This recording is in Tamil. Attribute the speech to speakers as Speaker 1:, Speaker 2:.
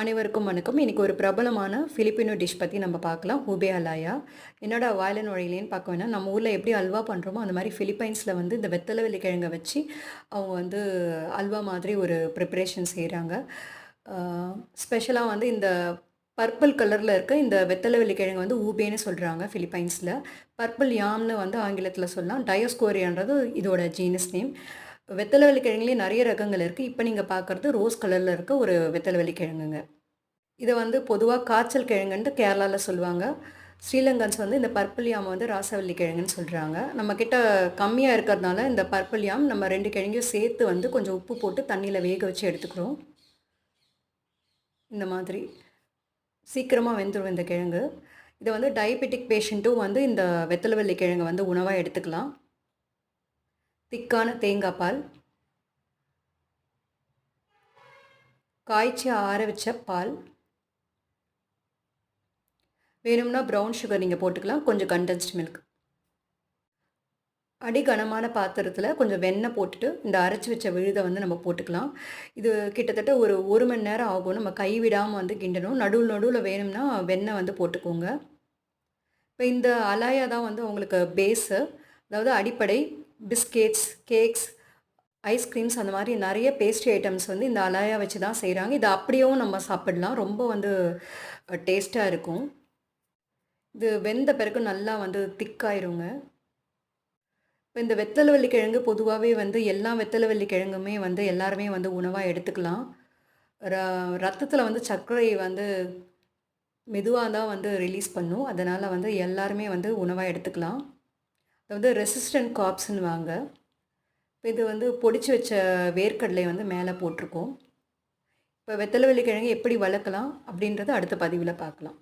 Speaker 1: அனைவருக்கும் வணக்கம். இன்றைக்கி ஒரு பிரபலமான ஃபிலிப்பினோ டிஷ் பற்றி நம்ம பார்க்கலாம். ஹூபே அலாயா. என்னடா வாயில நுழையிலேன்னு பார்க்க வேணாம். நம்ம ஊரில் எப்படி அல்வா பண்ணுறோமோ அந்த மாதிரி ஃபிலிப்பைன்ஸில் வந்து இந்த வெத்தலை வெள்ளிக்கிழங்கை வச்சு அவங்க வந்து அல்வா மாதிரி ஒரு ப்ரிப்பரேஷன் செய்கிறாங்க ஸ்பெஷலாக வந்து இந்த பர்பிள் கலரில் இருக்க இந்த வெத்தலை வெள்ளிக்கிழங்கு வந்து ஊபேன்னு சொல்கிறாங்க ஃபிலிப்பைன்ஸில் பர்பிள் யாம்னு வந்து ஆங்கிலத்தில் சொல்லலாம். டயோஸ்கோரியான்றது இதோட ஜீனஸ் நேம் வெத்தலை கிழங்குலேயே நிறைய ரகங்கள் இருக்குது இப்போ நீங்கள் பார்க்குறது ரோஸ் கலரில் இருக்க ஒரு வெத்தலை வெள்ளிக்கிழங்குங்க இதை வந்து பொதுவாக காய்ச்சல் கிழங்குன்ட்டு கேரளாவில் சொல்லுவாங்க. ஸ்ரீலங்கன்ஸ் வந்து இந்த பர்பிள் யாம் வந்து ராசவல்லி கிழங்குன்னு சொல்கிறாங்க நம்மக்கிட்ட கம்மியாக இருக்கிறதுனால இந்த பர்பிள் யாம் நம்ம ரெண்டு கிழங்கையும் சேர்த்து வந்து கொஞ்சம் உப்பு போட்டு தண்ணியில் வேக வச்சு எடுத்துக்கிறோம். இந்த மாதிரி சீக்கிரமாக வெந்துடும் இந்த கிழங்கு. இதை வந்து டயபெட்டிக் பேஷண்ட்டும் வந்து இந்த வெத்தலை வெள்ளி கிழங்கு வந்து உணவாக எடுத்துக்கலாம். திக்கான தேங்காய் பால். காய்ச்சி ஆற வச்ச பால். வேணும்னா ப்ரௌன் சுகர் நீங்கள் போட்டுக்கலாம். கொஞ்சம் கண்டென்ஸ்ட் மில்க் அடிகனமான பாத்திரத்தில் கொஞ்சம் வெண்ணெய் போட்டுட்டு இந்த அரைச்சி வச்ச விழுதை வந்து நம்ம போட்டுக்கலாம். இது கிட்டத்தட்ட ஒரு ஒரு மணி நேரம் ஆகும். நம்ம கை விடாமல் வந்து கிண்டணும். நடுவில் நடுவில் வேணும்னா வெண்ணெய் வந்து போட்டுக்கோங்க. இப்போ இந்த அலாயா தான் வந்து உங்களுக்கு பேஸு அதாவது அடிப்படை பிஸ்கெட்ஸ் கேக்ஸ் ஐஸ்கிரீம்ஸ் அந்த மாதிரி நிறைய பேஸ்ட்ரி ஐட்டம்ஸ் வந்து இந்த அலாயா வச்சு தான் செய்கிறாங்க இது அப்படியும் நம்ம சாப்பிடலாம். ரொம்ப வந்து டேஸ்ட்டாக இருக்கும். இது வெந்த பிறகு நல்லா வந்து திக்காயிருங்க. இப்போ இந்த வெத்தலை கிழங்கு பொதுவாகவே வந்து எல்லா வெத்தலை வெள்ளி கிழங்குமே வந்து எல்லாருமே வந்து உணவாக எடுத்துக்கலாம். ர ரத்தத்தில் வந்து சர்க்கரை வந்து மெதுவாக தான் வந்து ரிலீஸ் பண்ணும். அதனால் வந்து எல்லாருமே வந்து உணவாக எடுத்துக்கலாம். வந்து ரெசிஸ்டன்ட் காப்ஸ்ன்னு வாங்க இப்போ இது வந்து பொடிச்சு வச்ச வேர்க்கடலை வந்து மேலே போட்டிருக்கோம். இப்போ வெத்தலை வெள்ளிக்கிழங்கு எப்படி வளர்க்கலாம் அப்படின்றத அடுத்த பதிவில் பார்க்கலாம்.